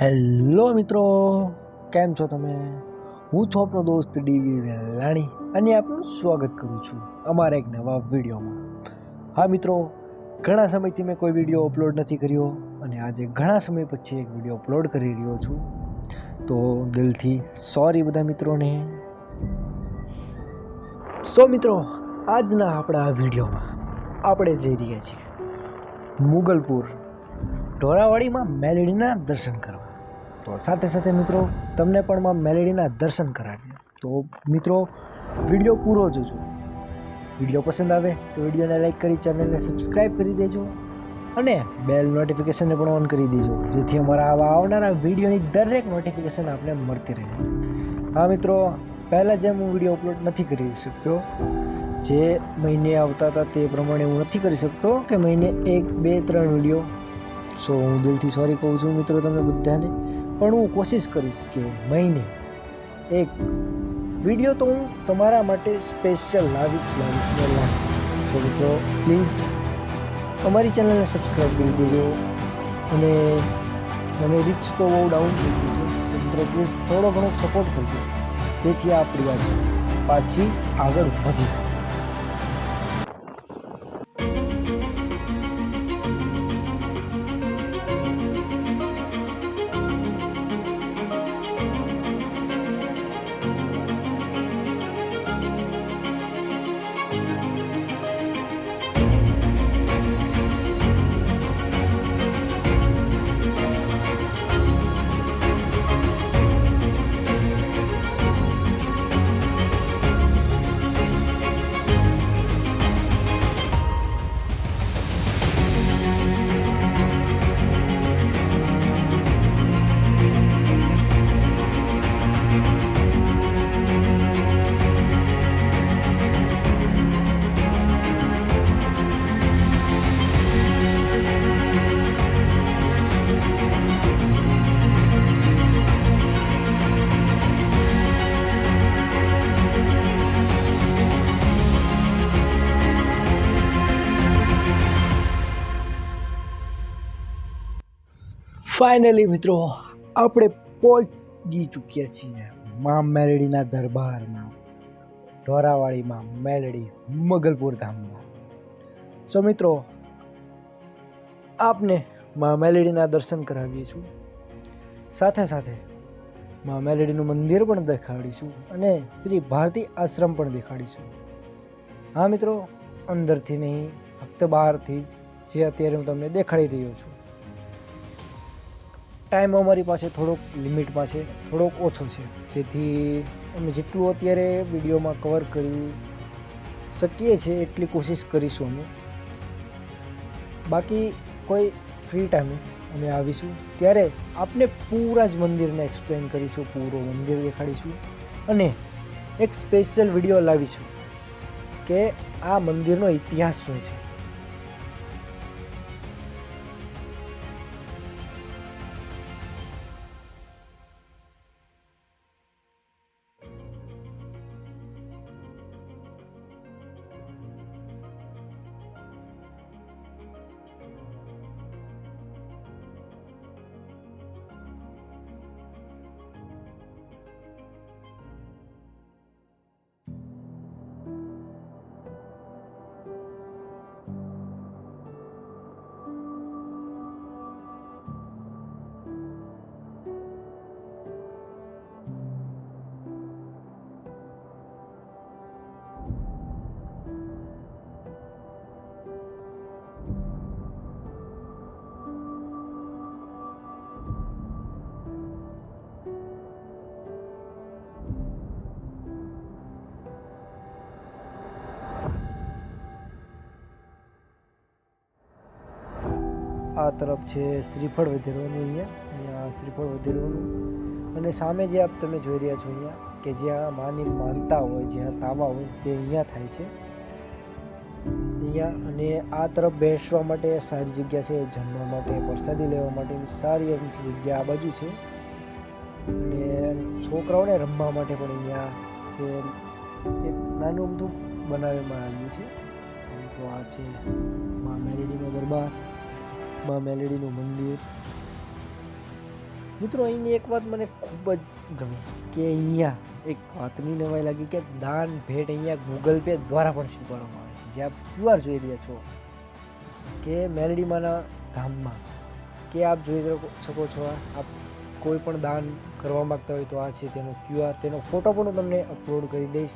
Hello મિત્રો, કેમ છો તમે? હું છું આપણો દોસ્ત ડીવી વેલાણી અને આપનું સ્વાગત કરું છું અમારા એક નવા વિડીયોમાં. હા મિત્રો, ઘણા સમયથી મેં કોઈ વીડિયો અપલોડ નથી કર્યો અને આજે ઘણા સમય પછી એક વીડિયો અપલોડ કરી રહ્યો છું. તો દિલથી સોરી બધા મિત્રોને. સો મિત્રો, આજના આપણા આ વિડીયોમાં આપણે જઈ રહ્યા છીએ મુગલપુર. ઢોરાવાડીમાં મેલેડીના દર્શન કરવા. તો સાથે સાથે મિત્રો, તમને પણ માં મેલેડીના દર્શન કરાવીએ. તો મિત્રો, વીડિયો પૂરો જોજો. વીડિયો પસંદ આવે તો વિડીયોને લાઈક કરી, ચેનલને સબસ્ક્રાઈબ કરી દેજો અને બેલ નોટિફિકેશનને પણ ઓન કરી દેજો, જેથી અમારા આવા આવનારા વિડીયોની દરેક નોટિફિકેશન આપને મળતી રહે. હા મિત્રો, પહેલાં જેમ હું વીડિયો અપલોડ નથી કરી શક્યો, જે મહિને આવતા હતા તે પ્રમાણે હું નથી કરી શકતો, કે મહિને એક, બે, ત્રણ વીડિયો સો હું દિલથી સોરી કહું છું મિત્રો તમને બધાને, પણ હું કોશિશ કરીશ કે મહિને એક વીડિયો તો હું તમારા માટે સ્પેશિયલ લાવીશ લાવીશ ને લાવીશ. સો મિત્રો પ્લીઝ અમારી ચેનલને સબસ્ક્રાઈબ કરી દેજો અને અમે રીચ તો બહુ ડાઉન થઈ ગયું છે મિત્રો પ્લીઝ થોડો ઘણો સપોર્ટ કરજો, જેથી આપણી વાત પાછી આગળ વધી શકે. ફાઇનલી મિત્રો, આપણે પહોંચી ચૂક્યા છીએ. મા મેલડીના દરબારમાં ઢોરાવાડીમાં મેલડી મગલપુર ધામમાં. સો મિત્રો, આપને મા મેલડીના દર્શન કરાવીએ છું. સાથે સાથે મા મેલડીનું મંદિર પણ દેખાડીશું અને શ્રી ભારતી આશ્રમ પણ દેખાડીશું. હા, મિત્રો, અંદરથી નહીં ફક્ત બહારથી જ જે અત્યારે હું તમને દેખાડી રહ્યો છું. ટાઈમ અમારી પાસે થોડોક લિમિટમાં છે, થોડોક ઓછો છે. જેથી અમે જેટલું અત્યારે વિડીયોમાં કવર કરી શકીએ છીએ એટલી કોશિશ કરીશું અમે. બાકી કોઈ ફ્રી ટાઈમે અમે આવીશું. ત્યારે આપને પૂરા જ મંદિરને એક્સપ્લેન કરીશું, પૂરો મંદિર દેખાડીશું અને એક સ્પેશિયલ વીડિયો લાવીશું કે આ મંદિરનો ઇતિહાસ શું છે. આ તરફ છે શ્રીફળ વધેરવાનું અહીંયા અહીંયા શ્રીફળ વધેરવાનું. અને સામે જે આપ તમે જોઈ રહ્યા છો અહીંયા, કે જ્યાં માની માનતા હોય જ્યાં તાવા હોય, તે અહીંયા થાય છે. અહીંયા અને આ તરફ બેસવા માટે સારી જગ્યા છે, જમવા માટે, પ્રસાદી લેવા માટેની સારી એમથી જગ્યા આ બાજુ છે. અને છોકરાઓને રમવા માટે પણ અહીંયા છે એક નાનું અમથું બનાવવામાં આવ્યું છે. તો આ છે મા મેલેડીનો દરબાર. મા મેલેડીનું મંદિર. મિત્રો, અહીંની એક વાત મને ખૂબ જ ગમી કે અહીંયા એક વાતની નવાઈ લાગી કે દાન ભેટ અહીંયા ગૂગલ પે દ્વારા પણ સ્વીકારવામાં આવે છે. જે આપ ક્યુઆર જોઈ રહ્યા છો કે મેલેડીમાંના ધામમાં કે આપ જોઈ શકો- છો, આપ કોઈ પણ દાન કરવા માગતા હોય તો આ છે તેનો ક્યુઆર તેનો ફોટો પણ હું તમને અપલોડ કરી દઈશ.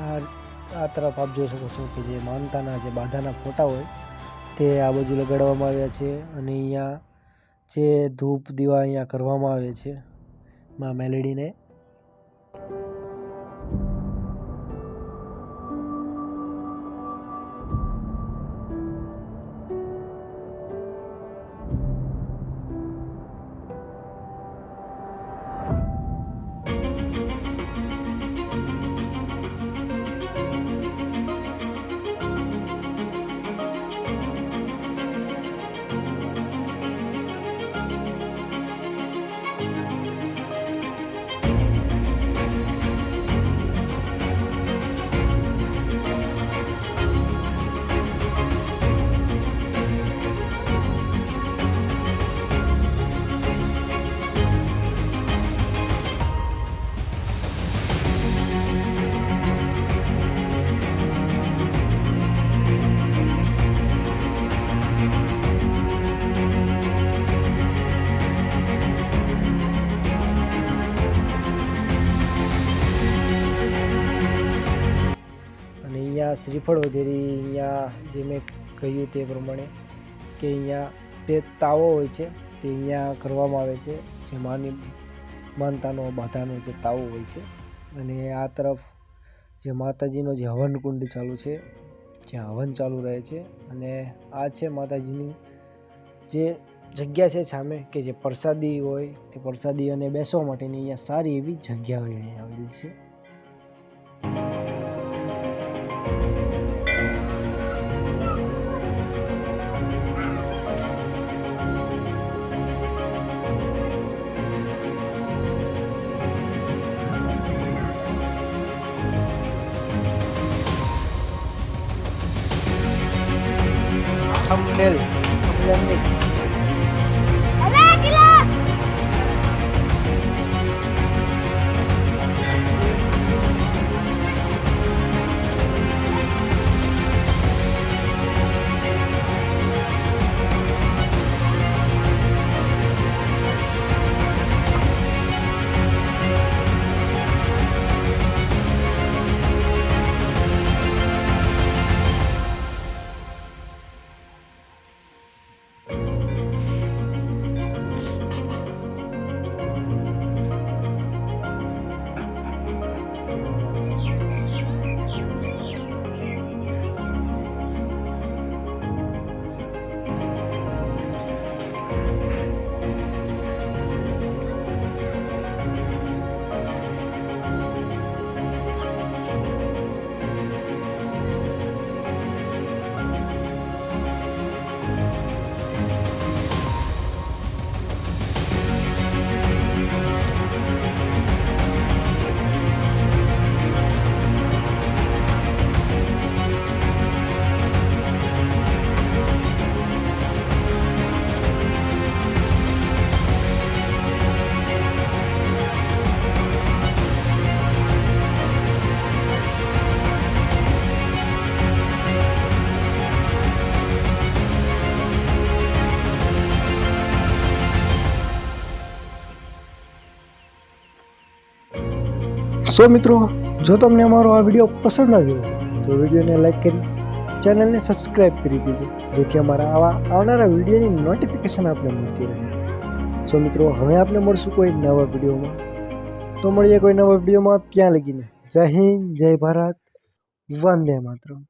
આ તરફ આપ જોઈ શકો છો કે જે માનતાના જે બાધાના ફોટા હોય, તે આ બાજુ લગાડવામાં આવ્યા છે અને અહીંયા જે ધૂપ દીવા અહીંયા કરવામાં આવે છે માં મેલેડીને. અહીંયા શ્રીફળ વધેરી અહીંયા જે મેં કહ્યું તે પ્રમાણે કે અહીંયા જે તાવો હોય છે તે અહીંયા કરવામાં આવે છે, જે માની માનતાનો, બાધાનો જે તાવો હોય છે. અને આ તરફ જે માતાજીનો જે હવન કુંડ ચાલુ છે, જ્યાં હવન ચાલુ રહે છે. અને આ છે માતાજીની જે જગ્યા છે સામે કે જે પ્રસાદી હોય તે પ્રસાદી અને બેસવા માટેની અહીંયા સારી એવી જગ્યા હોય અહીંયા આવેલી છે. સો મિત્રો, જો તમને અમારો આ વીડિયો પસંદ આવ્યો તો વિડીયોને લાઈક કરી, ચેનલને સબસ્ક્રાઈબ કરી દેજો, જેથી અમારા આવા આવનારા વિડીયોની નોટિફિકેશન આપને મળતી રહે. સો મિત્રો, હવે આપણે મળશું કોઈ નવા વિડીયોમાં. તો મળીએ કોઈ નવા વિડીયોમાં. ત્યાં લગીને જય હિન્દ, જય ભારત. વંદે માતરમ.